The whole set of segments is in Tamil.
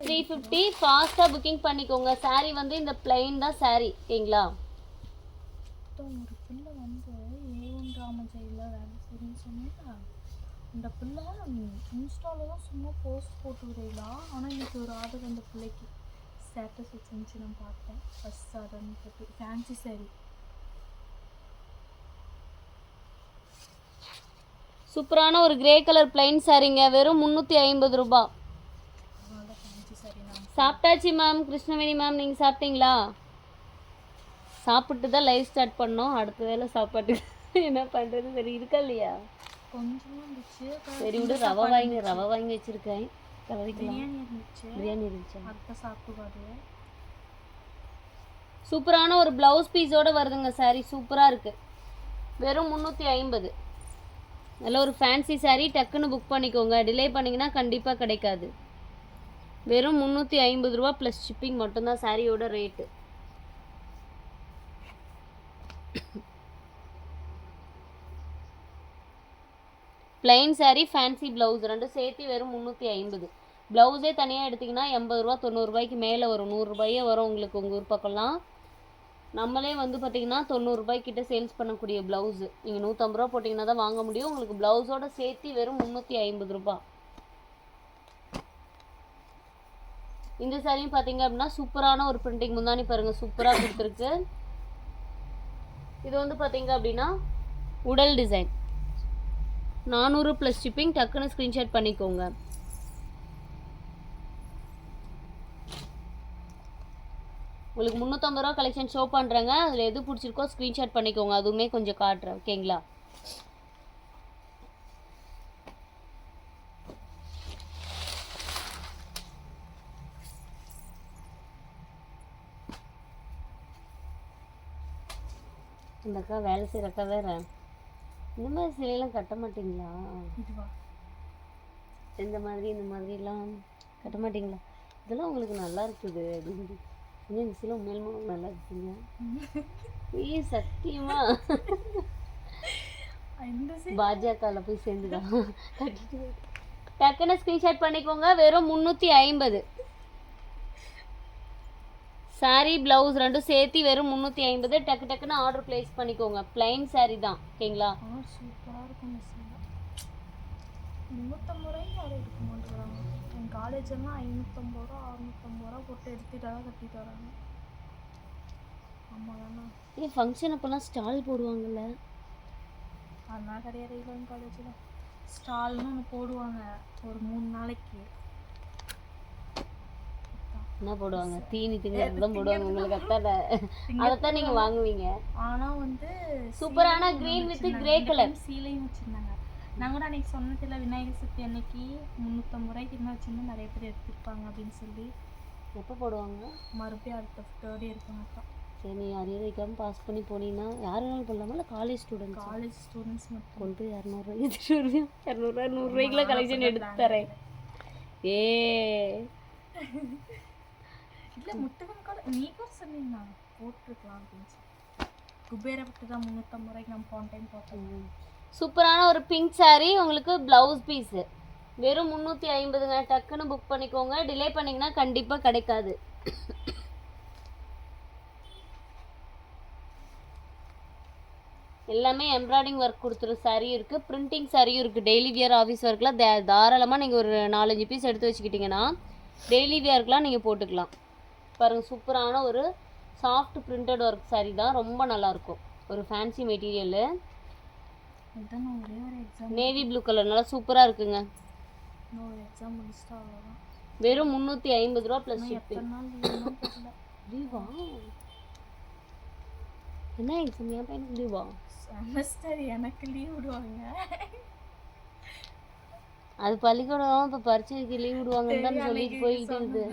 த்ரீ ஃபிஃப்டி ஃபாஸ்ட்டாக புக்கிங் பண்ணிக்கோங்க. saree வந்து இந்த பிளைன் தான் saree. ஓகேங்களா? ஒரு பிள்ளை வந்து ஏவன் ராமஜெயில வேலை செய்யணும்னு சொன்னீங்களா அந்த பிள்ளை இன்ஸ்டால தான் சும்மா போஸ்ட் போட்டு விடுறீங்களா ஆனால் இன்னைக்கு ஒரு ஆர்டர் அந்த பிள்ளைக்கு. ஸ்டேட்டஸ் வச்சிருந்துச்சு நான் பார்த்தேன். ஃபஸ்ட் ஆர்டர்னு போட்டு. Fancy saree. சூப்பரான ஒரு கிரே கலர் பிளைன் சாரீங்க வெறும் முந்நூற்றி ஐம்பது ரூபா அதனால ஃபேன்சி saree நான் சாப்பிட்டாச்சு மேம் கிருஷ்ணவேணி மேம் நீங்கள் சாப்பிட்டீங்களா? சாப்பிட்டு தான் லைவ் ஸ்டார்ட் பண்ணோம். அடுத்த வேளை சாப்பாட்டு என்ன பண்ணுறது சரி இருக்கா இல்லையா? சரி விடு ரவை வாங்கி ரவை வாங்கி வச்சுருக்கேன். பிரியாணி இருந்துச்சு. சூப்பரான ஒரு ப்ளவுஸ் பீஸோட வருதுங்க saree. சூப்பராக இருக்கு. வெறும் முந்நூற்றி ஐம்பது. நல்ல ஒரு ஃபேன்சி saree. டக்குன்னு புக் பண்ணிக்கோங்க. டிலே பண்ணிங்கன்னா கண்டிப்பாக கிடைக்காது. வெறும் முந்நூற்றி ஐம்பது ரூபா ப்ளஸ் ஷிப்பிங் மட்டும்தான் சாரியோட rate plain saree fancy blouse ரெண்டும் சேர்த்து வெறும் முந்நூற்றி ஐம்பது. ப்ளவுஸே தனியாக எடுத்திங்கன்னா எண்பது ரூபா தொண்ணூறுபாய்க்கு மேலே வரும். நூறுரூபாயே வரும் உங்களுக்கு உங்கள் ஊர் பக்கம்லாம். நம்மளே வந்து பார்த்தீங்கன்னா தொண்ணூறுரூபாய்க்கிட்ட சேல்ஸ் பண்ணக்கூடிய ப்ளவுஸு நீங்கள் நூற்றம்பது ரூபா போட்டிங்கன்னா தான் வாங்க முடியும். உங்களுக்கு ப்ளவுஸோட சேர்த்து வெறும் முந்நூற்றி ஐம்பது ரூபா. இந்த சாரியும் பார்த்தீங்க அப்படின்னா சூப்பரான ஒரு பிரிண்டிங் முந்தானி பாருங்கள் சூப்பராக கொடுத்துருக்கு. இது வந்து பார்த்தீங்க அப்படின்னா உடல் டிசைன் நானூறு ப்ளஸ் ஷிப்பிங் டக்குன்னு ஸ்க்ரீன்ஷாட் பண்ணிக்கோங்க. உங்களுக்கு முந்நூற்றம்பது ரூபா கலெக்ஷன் ஷோ பண்ணுறேங்க அதில் எது பிடிச்சிருக்கோ ஸ்க்ரீன்ஷாட் பண்ணிக்கோங்க. அதுவுமே கொஞ்சம் காட்டுறேன் ஓகேங்களா இந்த அக்கா வேலை செய்கிற அக்கா வேற. இந்த மாதிரி சிலையெல்லாம் கட்ட மாட்டீங்களா? இந்த மாதிரி இந்த மாதிரிலாம் கட்ட மாட்டீங்களா? இதெல்லாம் உங்களுக்கு நல்லா இருக்குது. அப்படின்னு இன்னும் இந்த சிலை உண்மையிலுமே நல்லா இருக்குங்க. ஏய் சத்தியமா. பாஜகவில் போய் சேர்ந்துதான் கட்டிட்டு டக்குன்னு ஸ்க்ரீன்ஷாட் பண்ணிக்கோங்க. வெறும் முந்நூற்றி ஐம்பது. Saree ப்ளவுஸ் ரெண்டும் சேர்த்து வெறும் முந்நூற்றி ஐம்பது. டக்கு டக்குன்னு ஆர்டர் ப்ளேஸ் பண்ணிக்கோங்க. Plain saree தான். ஓகேங்களா? சூப்பராக இருக்கும் முந்நூற்றம்பது ரூபாய்க்கு எடுக்க மாட்டேங்கிறாங்க. என் காலேஜ் எல்லாம் ஐநூற்றம்பது ரூபா அறுநூற்றம்பது ரூபா போட்டு எடுத்துகிட்டு தான் கட்டிட்டு வராங்க ஆமாம் தானே. ஏன் ஃபங்க்ஷன் அப்போல்லாம் ஸ்டால் போடுவாங்கல்ல? அதெல்லாம் கிடையாது இளம் காலேஜில் ஸ்டால்னு ஒன்று போடுவாங்க ஒரு மூணு நாளைக்கு. என்ன போடுவாங்க? தீனி திங்கிறது தான் போடுவாங்க. உங்களுக்கு அத்தாட அதைத்தான் நீங்கள் வாங்குவீங்க. ஆனால் வந்து சூப்பரான grey இந்த colour. time சீலையும் வச்சுருந்தாங்க. நான் கூட அன்னைக்கு சொன்னதில்ல விநாயகர் சதுர்த்தி அன்னைக்கு முந்நூற்றம்பது ரூபாய்க்கு என்ன வச்சுருந்தா நிறைய பேர் எடுத்துருப்பாங்க அப்படின்னு சொல்லி. எப்போ போடுவாங்க? மறுபடியும் அடுத்த தேர்ட் இயருக்கு மட்டும். சரி நீ அரியர் வைக்காமல் பாஸ் பண்ணி போனீங்கன்னா யார் வேணாலும் போடலாமா? இல்லை காலேஜ் ஸ்டூடெண்ட்ஸ் காலேஜ் ஸ்டூடெண்ட்ஸ் மட்டும். கொண்டு போய் இரநூறுவா எடுத்துட்டு வருவேன் இரநூறுவா நூறுரூவாய்க்குலாம் கலெக்ஷன் எடுத்து தரேன். ஏ இல்லை முத்துவன் கூட நீ கூட சொன்னீங்க போட்டிருக்கலாம் அப்படின்னு சொல்லி. குபேரப்பட்டு தான் முந்நூற்றம்பது ரூபாய்க்கு நம்ம போன டைம் போட்டோம் சூப்பரான ஒரு பிங்க் saree உங்களுக்கு ப்ளவுஸ் பீஸு வெறும் முந்நூற்றி ஐம்பதுங்க. டக்குன்னு புக் பண்ணிக்கோங்க. டிலே பண்ணிங்கன்னா கண்டிப்பாக கிடைக்காது. எல்லாமே எம்ப்ராய்டிங் ஒர்க் கொடுத்துரு சாரியும் இருக்குது பிரிண்டிங் சாரியும் இருக்குது டெய்லி வியர் ஆஃபீஸ் ஒர்க்கில் தாராளமாக நீங்கள் ஒரு நாலஞ்சு பீஸ் எடுத்து வச்சுக்கிட்டிங்கன்னா டெய்லி வியர்க்கெலாம் நீங்கள் போட்டுக்கலாம். பாருங்கள் சூப்பரான ஒரு சாஃப்ட் பிரிண்டட் ஒர்க் saree தான். ரொம்ப நல்லாயிருக்கும். ஒரு fancy material navy blue colour நல்லா சூப்பராக இருக்குங்க. வெறும் முந்நூற்றி ஐம்பது ரூபா ப்ளஸ் ஷிப்பிங் என்ன எக்ஸாம் என் பையனுக்கு லீவா செமஸ்டர் எனக்கு லீவ் விடுவாங்க. அது பள்ளிக்கூடம் இப்போ பரீட்சைக்கு லீவ் விடுவாங்கன்னு தான் சொல்லிட்டு போயிட்டு இருக்குது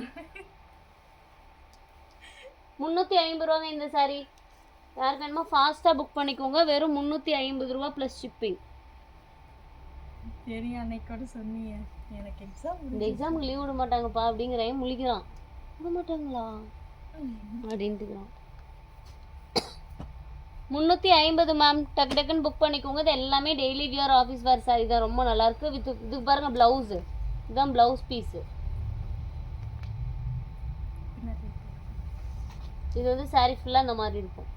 முந்நூற்றி ஐம்பது ரூபாங்க இந்த saree. யாருக்கு வேணுமோ ஃபாஸ்ட்டாக புக் பண்ணிக்கோங்க. வெறும் முந்நூற்றி ஐம்பது ரூபா ப்ளஸ் ஷிப்பிங் தெரியும் அன்னைக்கு கூட சொன்னீங்க எனக்கு எக்ஸாம் இந்த எக்ஸாமுக்கு லீவ் விட மாட்டாங்கப்பா அப்படிங்கிறேன் முழிக்கிறான். விட மாட்டாங்களா? அப்படின்ட்டுக்கிறான் முந்நூற்றி ஐம்பது மேம் டக்கு டக்குன்னு புக் பண்ணிக்கோங்க. இது எல்லாமே daily wear office wear saree தான். ரொம்ப நல்லாயிருக்கு வித் இது பாருங்க ப்ளவுஸு இதுதான் ப்ளவுஸ் பீஸு என்ன ரேட் இது வந்து saree ஃபுல்லாக இந்த மாதிரி இருக்கும்.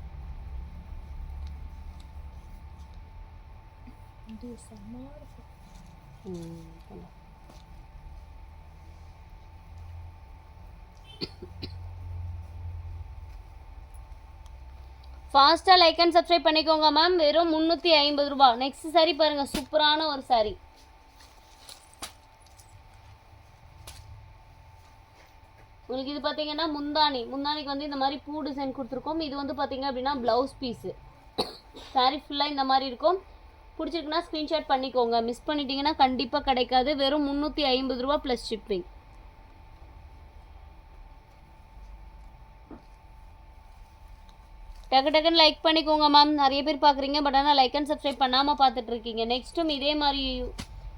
ஃபாஸ்ட்டாக லைக் அண்ட் சப்ஸ்கிரைப் பண்ணிக்கோங்க மேம் வெறும் முந்நூற்றி ஐம்பது ரூபா நெக்ஸ்ட் saree பாருங்க. சூப்பரான ஒரு saree. உங்களுக்கு இது பார்த்தீங்கன்னா முந்தானி. முந்தானிக்கு வந்து இந்த மாதிரி பூ டிசைன் கொடுத்துருக்கோம். இது வந்து பார்த்தீங்க அப்படின்னா ப்ளவுஸ் பீஸு சாரீ ஃபுல்லாக இந்த மாதிரி இருக்கும். பிடிச்சிருக்குன்னா ஸ்க்ரீன்ஷாட் பண்ணிக்கோங்க. மிஸ் பண்ணிட்டீங்கன்னா கண்டிப்பாக கிடைக்காது. வெறும் முந்நூற்றி ஐம்பது ரூபா ப்ளஸ் ஷிப்பிங் டக்கு டக்குன்னு லைக் பண்ணிக்கோங்க மேம் நிறைய பேர் பார்க்குறீங்க பட் ஆனால் லைக் அண்ட் சப்ஸ்கிரைப் பண்ணாமல் பார்த்துட்டு இருக்கீங்க. நெக்ஸ்ட்டும் இதே மாதிரி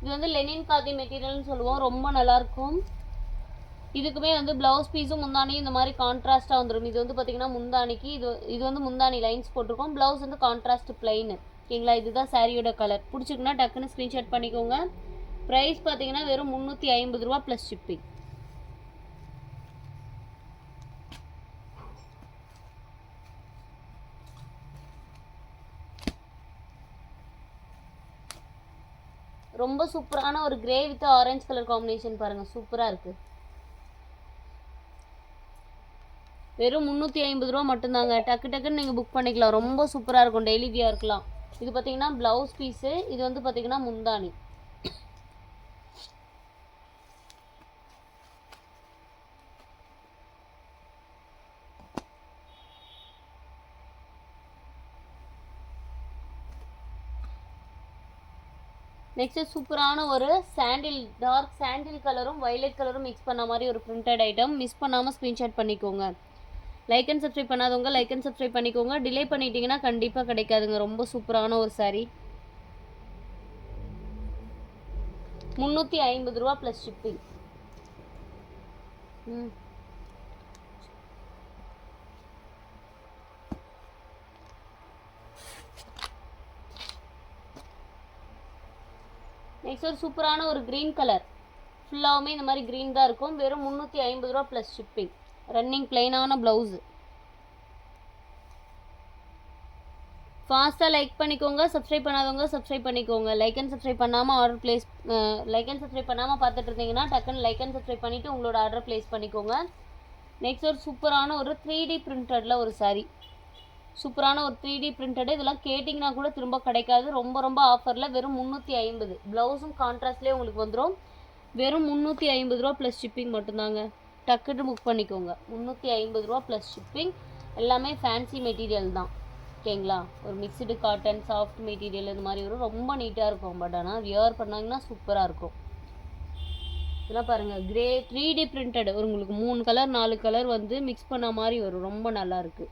இது வந்து லெனின் காதி மெட்டீரியல்னு சொல்லுவோம். ரொம்ப நல்லாயிருக்கும் இதுக்குமே வந்து ப்ளவுஸ் பீஸும் முந்தானியும் இந்த மாதிரி கான்ட்ராஸ்ட்டாக வந்துடும் இது வந்து பார்த்திங்கன்னா முந்தானிக்கு இது இது வந்து முந்தானி லைன்ஸ் போட்டிருக்கோம். ப்ளவுஸ் வந்து கான்ட்ராஸ்ட் பிளைனு ஓகேங்களா? இதுதான் சாரியோட கலர் பிடிச்சிருக்குன்னா டக்குன்னு ஸ்க்ரீன்ஷாட் பண்ணிக்கோங்க. ப்ரைஸ் பார்த்தீங்கன்னா வெறும் முந்நூற்றி ஐம்பது ரூபா ப்ளஸ் ஷிப்பிங் ரொம்ப சூப்பரான ஒரு grey with orange colour combination பாருங்கள் சூப்பராக இருக்குது வெறும் முந்நூற்றி ஐம்பது ரூபா மட்டும்தாங்க. டக்கு டக்குன்னு நீங்கள் புக் பண்ணிக்கலாம். ரொம்ப சூப்பராக இருக்கும். டெய்லி வியாக இருக்கலாம். இது பார்த்தீங்கன்னா ப்ளவுஸ் பீஸு இது வந்து பார்த்தீங்கன்னா முந்தானி நெக்ஸ்ட் சூப்பரான ஒரு சாண்டில் டார்க் சாண்டில் கலரும் வைலட் கலரும் மிக்ஸ் பண்ண மாதிரி ஒரு பிரிண்டட் ஐட்டம் மிஸ் பண்ணாமல் ஸ்க்ரீன்ஷாட் பண்ணிக்கோங்க. லைக் அண்ட் சப்ஸ்கிரைப் பண்ணாதவங்க லைக் அண்ட் சப்ஸ்கிரைப் பண்ணிக்கோங்க. டிலே பண்ணிட்டீங்கன்னா கண்டிப்பாக கிடைக்காதுங்க. ரொம்ப சூப்பரான ஒரு saree. முந்நூற்றி ஐம்பது ரூபா ப்ளஸ் ஷிப்பிங் ம். நெக்ஸ்ட் ஒரு சூப்பரான ஒரு க்ரீன் கலர் ஃபுல்லாகவுமே இந்த மாதிரி க்ரீன் தான் இருக்கும். வெறும் முந்நூற்றி ஐம்பது ரூபா ப்ளஸ் ஷிப்பிங் ரன்னிங் பிளெயினான ப்ளவுஸு ஃபாஸ்ட்டாக லைக் பண்ணிக்கோங்க சப்ஸ்கிரைப் பண்ணாதவங்க சப்ஸ்கிரைப் பண்ணிக்கோங்க. லைக் அண்ட் சப்ஸ்கிரைப் பண்ணாமல் order place like and subscribe பண்ணாமல் பார்த்துட்டு இருந்தீங்கன்னா டக்குன்னு லைக் அண்ட் சப்ஸ்கிரைப் பண்ணிவிட்டு உங்களோட ஆர்டர் ப்ளேஸ் பண்ணிக்கோங்க. நெக்ஸ்ட் ஒரு சூப்பரான ஒரு த்ரீ டி பிரிண்டடில் ஒரு சாரீ சூப்பரான ஒரு த்ரீ டி பிரிண்டடு இதெல்லாம் கேட்டிங்கன்னா கூட திரும்ப கிடைக்காது. ரொம்ப ரொம்ப ஆஃபரில் வெறும் முந்நூற்றி ஐம்பது. ப்ளவுஸும் கான்ட்ராஸ்ட்லேயே உங்களுக்கு வந்துடும் வெறும் முந்நூற்றி ஐம்பது ரூபா ப்ளஸ் ஷிப்பிங் மட்டும்தாங்க. டக்குன்னு புக் பண்ணிக்கோங்க. முந்நூற்றி ஐம்பது ரூபா ப்ளஸ் ஷிப்பிங் எல்லாமே ஃபேன்சி மெட்டீரியல் தான். ஓகேங்களா ஒரு மிக்சடு காட்டன் சாஃப்ட் மெட்டீரியல் இந்த மாதிரி வரும். ரொம்ப நீட்டாக இருக்கும். பட் ஆனால் வியர் பண்ணாங்கன்னா சூப்பராக இருக்கும். இதெல்லாம் பாருங்கள் கிரே த்ரீ டி பிரிண்டட் ஒரு உங்களுக்கு மூணு கலர் நாலு கலர் வந்து மிக்ஸ் பண்ண மாதிரி வரும். ரொம்ப நல்லாயிருக்கு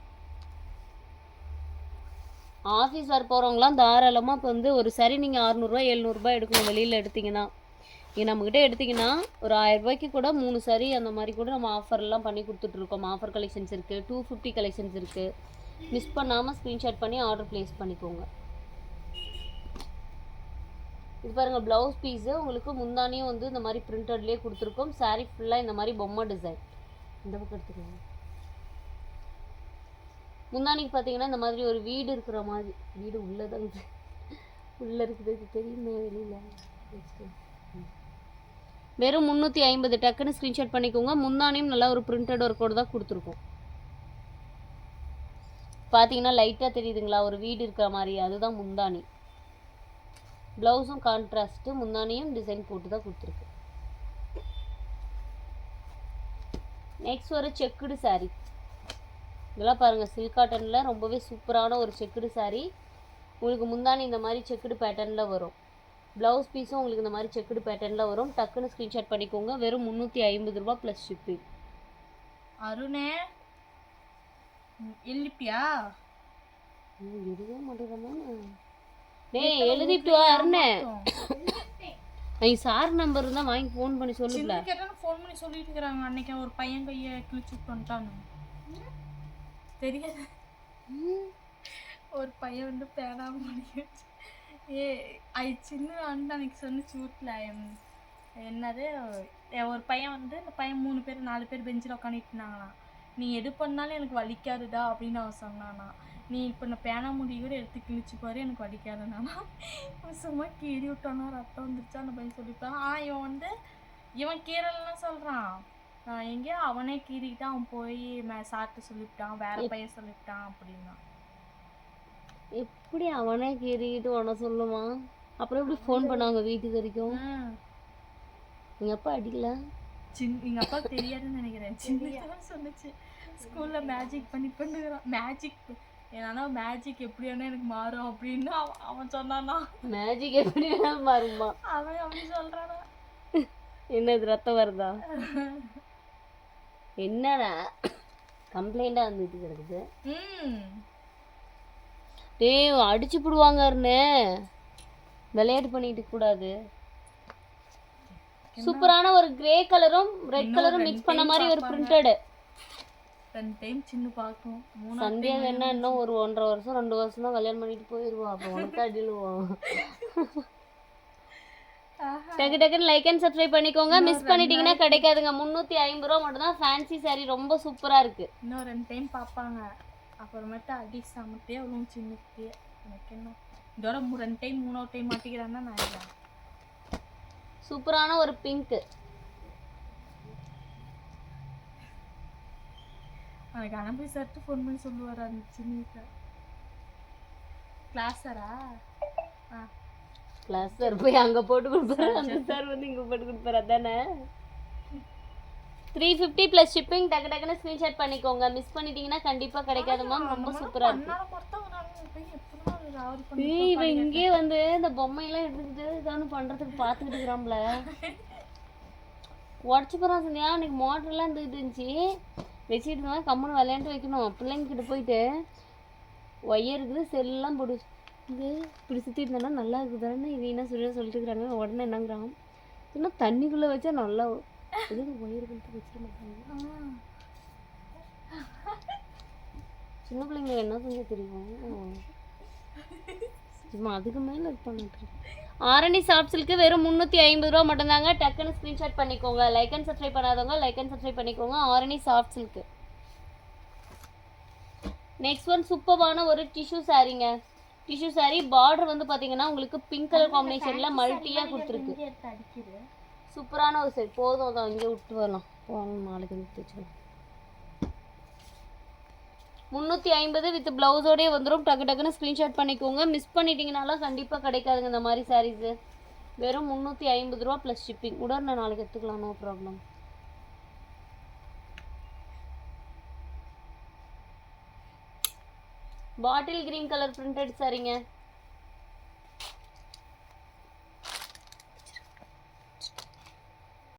ஆஃபீஸ் வர போகிறவங்களாம் தாராளமாக இப்போ வந்து ஒரு சரி நீங்கள் அறநூறுவா எழுநூறுபா எடுக்கணும். வெளியில் எடுத்தீங்கன்னா. நீங்கள் நம்மக்கிட்ட எடுத்திங்கன்னா ஒரு ஆயிரம் ரூபாய்க்கு கூட மூணு சரி அந்த மாதிரி கூட நம்ம ஆஃபர்லாம் பண்ணி கொடுத்துட்ருக்கோம். ஆஃபர் கலெக்ஷன்ஸ் இருக்குது டூ ஃபிஃப்டி கலெக்ஷன்ஸ் இருக்குது மிஸ் பண்ணாமல் ஸ்க்ரீன்ஷாட் பண்ணி ஆர்டர் ப்ளேஸ் பண்ணிக்கோங்க. இது பாருங்கள் ப்ளவுஸ் பீஸு உங்களுக்கு முந்தானியும் வந்து இந்த மாதிரி பிரிண்டட்லேயே கொடுத்துருக்கோம். சாரீ ஃபுல்லாக இந்த மாதிரி பொம்மை டிசைன் இந்த பக்கம் எடுத்துக்கோங்க. முந்தானிக்கு பார்த்தீங்கன்னா இந்த மாதிரி ஒரு வீடு இருக்கிற மாதிரி வீடு உள்ளதான் இது உள்ளே இருக்குது தெரியுமே வெளியில். வெறும் முந்நூற்றி ஐம்பது டக்குன்னு ஸ்க்ரீன்ஷாட் பண்ணிக்கோங்க. முந்தானையும் நல்லா ஒரு பிரிண்டட் ஒர்க்கோடு தான் கொடுத்துருக்கோம். பார்த்தீங்கன்னா லைட்டாக தெரியுதுங்களா? ஒரு வீடு இருக்கிற மாதிரி. அதுதான் முந்தானி. ப்ளவுஸும் கான்ட்ராஸ்ட்டு முந்தானியும் டிசைன் போட்டு தான் கொடுத்துருக்கு நெக்ஸ்ட் ஒரு செக்குடு saree. இதெல்லாம் பாருங்கள் சில்க் காட்டனில் ரொம்பவே சூப்பரான ஒரு செக்குடு saree. உங்களுக்கு முந்தானி இந்த மாதிரி செக்குடு பேட்டர்னில் வரும். ப்ளவுஸ் பீஸும் உங்களுக்கு இந்த மாதிரி செக்குடு பேட்டர்னில் வரும். டக்குன்னு ஸ்க்ரீன்ஷாட் பண்ணிக்கோங்க. வெறும் முந்நூற்றி ஐம்பது ரூபா ப்ளஸ் ஷிப்பிங் அருணே எழுப்பியா எழுத மாட்டேங்கிறமா டேய் எழுதிட்டு வா அருணே? நீ சார் நம்பர் இருந்தால் வாங்கி ஃபோன் பண்ணி கேட்டாலும் ஃபோன் பண்ணி சொல்லிட்டு இருக்கிறாங்க. அன்னைக்கு ஒரு பையன் கையை கிழிச்சு வந்துட்டான்னு தெரியாது. ஒரு பையன் வந்து பேனாம பண்ணி ஏ அது சின்ன வந்து அன்னைக்கு சொன்னிச்சு வீட்டில் என்னது ஒரு பையன் வந்து இந்த பையன் மூணு பேர் நாலு பேர் பெஞ்சில் உட்காந்துட்டு இருந்தாங்களாம் நீ எது பண்ணாலும் எனக்கு வலிக்காதுடா அப்படின்னு அவன் சொன்னானா. நீ இப்போ நான் பேனா முடி கூட எடுத்து கிழிச்சு பாரு எனக்கு வலிக்காதுனானா சும்மா கீறி விட்டானா ரத்தம் வந்துருச்சா அந்த பையன் சொல்லிட்டான். ஆ இவன் வந்து இவன் கீரல்லாம் சொல்கிறான் எங்கேயோ அவனே கீறிக்கிட்டு அவன் போய் மே சாப்பிட்டு சொல்லிவிட்டான் வேற பையன் சொல்லிவிட்டான் அப்படின்னா. எப்படி அவனே கீறிக்கிட்டு உன சொல்லுவான்? அப்புறம் எப்படி ஃபோன் பண்ணாங்க வீட்டுக்கு வரைக்கும். எங்கள் அப்பா அடிக்கல. சின்ன எங்க அப்பாவுக்கு தெரியாதுன்னு நினைக்கிறேன். சின்ன சொன்னுச்சு. ஸ்கூல்ல மேஜிக் பண்ணி பண்ணுகிறான். மேஜிக் ஏன்னா மேஜிக் எப்படி வேணா எனக்கு மாறும் அப்படின்னு அவன் அவன் சொன்னானா. மேஜிக் எப்படி வேணாலும் மாறுமா அவன் அப்படி சொல்றானா. என்னது ரத்தம் வருதா? என்னடா? கம்ப்ளைண்டாக வந்துட்டு கிடக்குது. ம். டேய் அடிச்சு போடுவாங்கன்னு. விளையாட்டு பண்ணிட்டு கூடாது. சூப்பரான ஒரு கிரே கலரும் ரெட் கலரும் மிக்ஸ் பண்ண மாதிரி ஒரு பிரிண்டட் ரெண்டு டைம் சின்ன பார்க்கும். சந்தியா என்ன இன்னும் ஒரு ஒன்றரை வருஷம் ரெண்டு வருஷம் தான் கல்யாணம் பண்ணிட்டு போயிடுவா அப்போ உனக்கு அடிலுவோம். டக்கு டக்குன்னு லைக் அண்ட் சப்ஸ்கிரைப் பண்ணிக்கோங்க. மிஸ் பண்ணிட்டீங்கன்னா கிடைக்காதுங்க. முந்நூற்றி ஐம்பது ரூபா மட்டும் தான் ஃபேன்சி saree ரொம்ப சூப்பராக இருக்கு. இன்னும் ரெண்டு டைம் பார்ப்பாங்க. அப்புறமேட்டு அடி சமத்தே அவ்வளோ சின்னத்தே எனக்கு என்ன? இதோட ரெண்டு டைம் மூணாவது டைம் மாட்டிக்கிறான்னா நான் இல்லை. சூப்பரான ஒரு பிங்க். எனக்கு அனுப்பி சார்ட்டு ஃபோன் பண்ணி சொல்லுவார் அந்த சின்ன கிளாஸரா ஆ? கிளாஸ் சார் போய் அங்கே போட்டு கொடுப்பாரு. அந்த சார் வந்து இங்கே போட்டு கொடுப்பாரு. அதானே? த்ரீ ஃபிஃப்டி ப்ளஸ் ஷிப்பிங் டக்கு டக்குன்னு ஸ்க்ரீன்ஷாட் பண்ணிக்கோங்க. மிஸ் பண்ணிட்டீங்கன்னா கண்டிப்பாக கிடைக்காது மேம் ரொம்ப சூப்பராக இருக்கு. அண்ணால மட்டும் ஒரு நாள் போய் எப்படி ராவல் பண்ணி ஏய், இவன் இங்கே வந்து இந்த பொம்மையெல்லாம் எடுத்துக்கிட்டு ஏதாவது பண்ணுறதுக்கு பார்த்துக்கிட்டு இருக்கிறான்ல. உடச்சி போகிறான் சந்தியா. அன்னைக்கு மோட்டர்லாம் இருந்துக்கிட்டு இருந்துச்சு. வச்சுக்கிட்டு இருந்தா கம்முன்னு விளையாண்டு வைக்கணும். பிள்ளைங்கிட்ட போயிட்டு ஒயர் இருக்குது செல்லாம் போடு. இது இப்படி சுற்றி இருந்தேன்னா நல்லா இருக்குதான்னு இது என்ன சொல்லி சொல்லிட்டு இருக்கிறாங்க. உடனே என்னங்கிறான். இன்னும் தண்ணிக்குள்ளே வச்சா நல்லா எதுக்கு ஒயர் பண்ணிட்டு வச்சிட மாட்டாங்க. சின்ன பிள்ளைங்களுக்கு என்ன செஞ்ச தெரியும்? சும்மா அதுக்கு மேலே பண்ணிட்டு ஆரணி சாஃப்ட் சில்க்கு வெறும் முந்நூற்றி ஐம்பது ரூபா மட்டும்தாங்க. டக்குன்னு ஸ்க்ரீன்ஷாட் பண்ணிக்கோங்க. லைக் அண்ட் சப்ஸ்கிரைப் பண்ணாதவங்க லைக் அண்ட் சப்ஸ்கிரைப் பண்ணிக்கோங்க. Arani soft silk next one சூப்பரான ஒரு டிஷ்யூ சாரீங்க. டிஷ்யூ saree பார்டர் வந்து பார்த்தீங்கன்னா உங்களுக்கு பிங்க் கலர் காம்பினேஷனில் மல்டியாக கொடுத்துருக்கு. சூப்பரான ஒரு செட் போதும் அதை இங்கே விட்டு வரலாம் போகணும் நாளைக்கு வந்து தைச்சுக்கலாம் முந்நூற்றி ஐம்பது வித் ப்ளவுஸோடய வந்துடும் டக்கு டக்குன்னு ஸ்க்ரீன்ஷாட் பண்ணிக்கோங்க. மிஸ் பண்ணிட்டீங்கனாலும் கண்டிப்பாக கிடைக்காதுங்க இந்த மாதிரி சாரீஸு வெறும் முந்நூற்றி ஐம்பது ரூபா ப்ளஸ் ஷிப்பிங் உடனே நாளைக்கு எடுத்துக்கலாம் no problem bottle green colour printed சாரீங்க